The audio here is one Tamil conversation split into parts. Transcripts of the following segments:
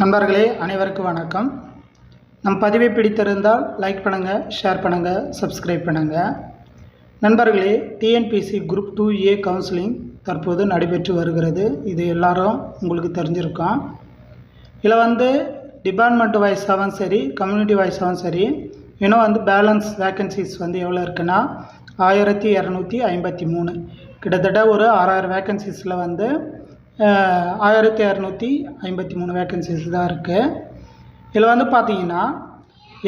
நண்பர்களே அனைவருக்கும் வணக்கம். நம் பதிவை பிடித்திருந்தால் லைக் பண்ணுங்கள் ஷேர் பண்ணுங்கள் சப்ஸ்கிரைப் பண்ணுங்கள் நண்பர்களே TNPSC group two A counselling தற்போது நடைபெற்று வருகிறது. இது எல்லாரும் உங்களுக்கு தெரிஞ்சிருக்கும். இதில் வந்து டிபார்ட்மெண்ட் வைஸாகவும் சரி கம்யூனிட்டி வைஸாகவும் சரி இன்னும் வந்து பேலன்ஸ் வேக்கன்சிஸ் வந்து எவ்வளோ இருக்குன்னா ஆயிரத்தி இரநூத்தி ஐம்பத்தி மூணு. கிட்டத்தட்ட ஒரு ஆறாயிரம் வேக்கன்சிஸில் வந்து ஆயிரத்தி இரநூத்தி ஐம்பத்தி மூணு வேக்கன்சிஸ் தான் இருக்குது இதில் வந்து பார்த்தீங்கன்னா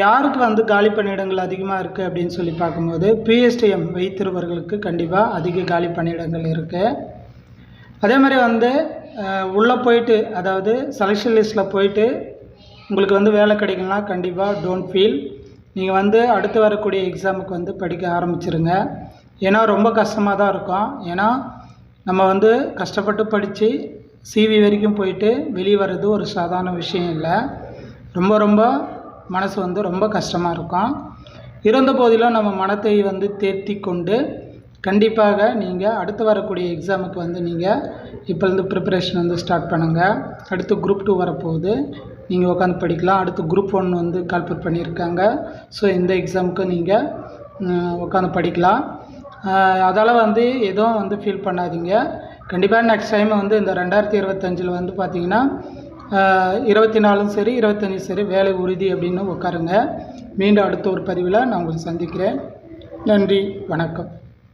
யாருக்கு வந்து காலி பணியிடங்கள் அதிகமாக இருக்குது அப்படின்னு சொல்லி பார்க்கும்போது பிஎஸ்டிஎம் வைத்திருவர்களுக்கு கண்டிப்பாக அதிக காலி பணியிடங்கள் இருக்குது அதே மாதிரி வந்து உள்ளே போயிட்டு அதாவது செலெக்ஷன் லிஸ்ட்டில் போயிட்டு உங்களுக்கு வந்து வேலை கிடைக்கலாம் கண்டிப்பாக டோன்ட் ஃபீல் நீங்கள் வந்து அடுத்து வரக்கூடிய எக்ஸாமுக்கு வந்து படிக்க ஆரம்பிச்சிருங்க. ஏன்னா ரொம்ப கஷ்டமாக தான் இருக்கும். ஏன்னா நம்ம வந்து கஷ்டப்பட்டு படித்து சிவி வரைக்கும் போயிட்டு வெளியே வர்றது ஒரு சாதாரண விஷயம் இல்லை. ரொம்ப ரொம்ப மனசு வந்து ரொம்ப கஷ்டமாக இருக்கும். இருந்த போதிலும் நம்ம மனத்தை வந்து தேர்த்தி கொண்டு கண்டிப்பாக நீங்கள் அடுத்து வரக்கூடிய எக்ஸாமுக்கு வந்து நீங்கள் இப்போலேருந்து ப்ரிப்பரேஷன் வந்து ஸ்டார்ட் பண்ணுங்கள் அடுத்து குரூப் டூ வரப்போகுது. நீங்கள் உட்காந்து படிக்கலாம். அடுத்து குரூப் ஒன் வந்து கால்குலேட் பண்ணியிருக்காங்க. ஸோ இந்த எக்ஸாமுக்கு நீங்கள் உட்காந்து படிக்கலாம். அதால் வந்து எதுவும் வந்து ஃபீல் பண்ணாதீங்க. கண்டிப்பாக நெக்ஸ்ட் டைம் வந்து இந்த ரெண்டாயிரத்தி இருபத்தஞ்சில் வந்து பார்த்தீங்கன்னா இருபத்தி நாலும் சரி இருபத்தஞ்சும் சரி வேலை உறுதி அப்படின்னு உட்காருங்க. மீண்டும் அடுத்த ஒரு பதிவில் நான் உங்களை சந்திக்கிறேன். நன்றி வணக்கம்.